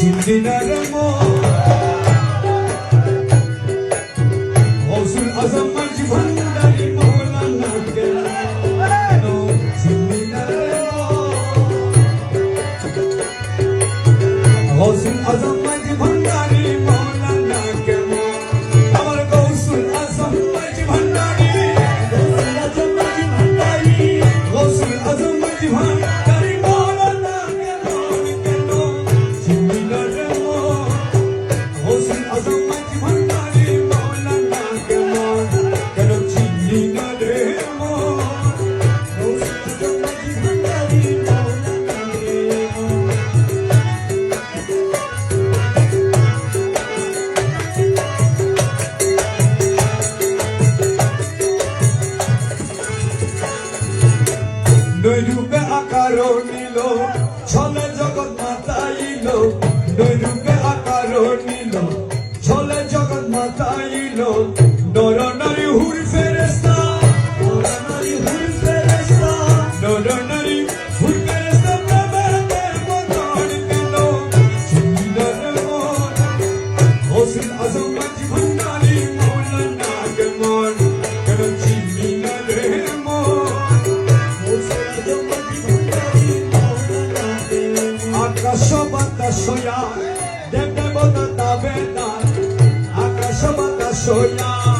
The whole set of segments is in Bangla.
Şimdi ne নিল ছলে জগন্নাথ আইল নৈরূপে আকার নিল ছলে জগন্নাথ আইল নর নারী হুড়ি সোনা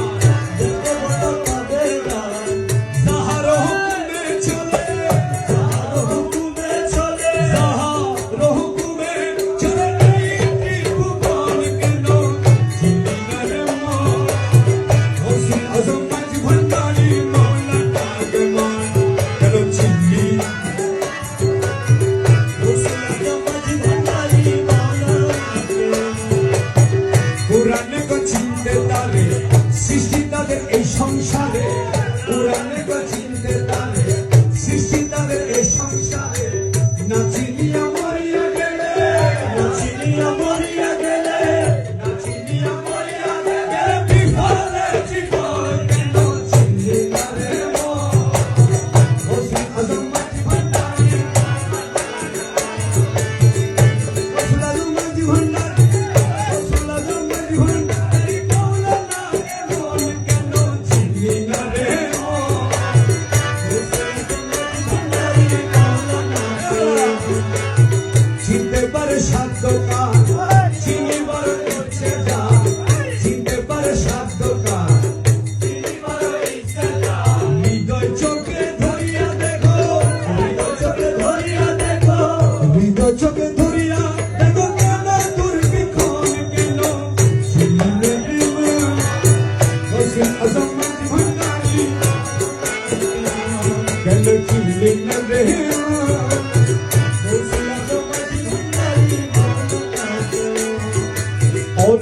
Oh.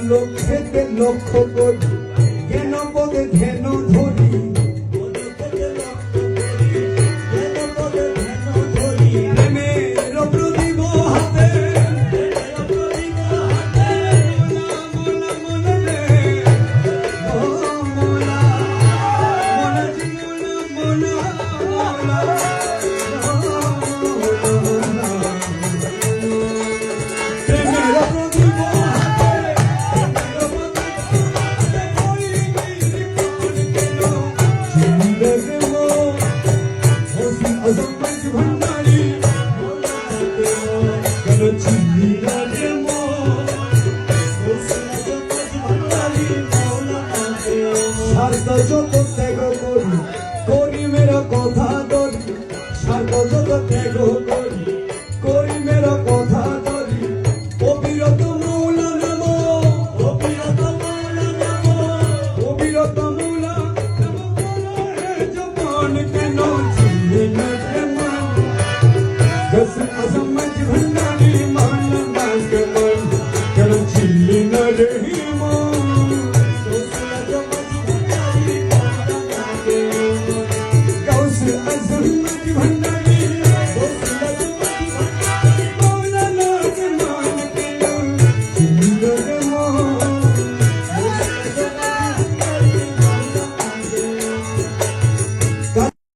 লক্ষ্যেতে লক্ষ্য করি। জ্ঞান পদে ধ্যান ধরে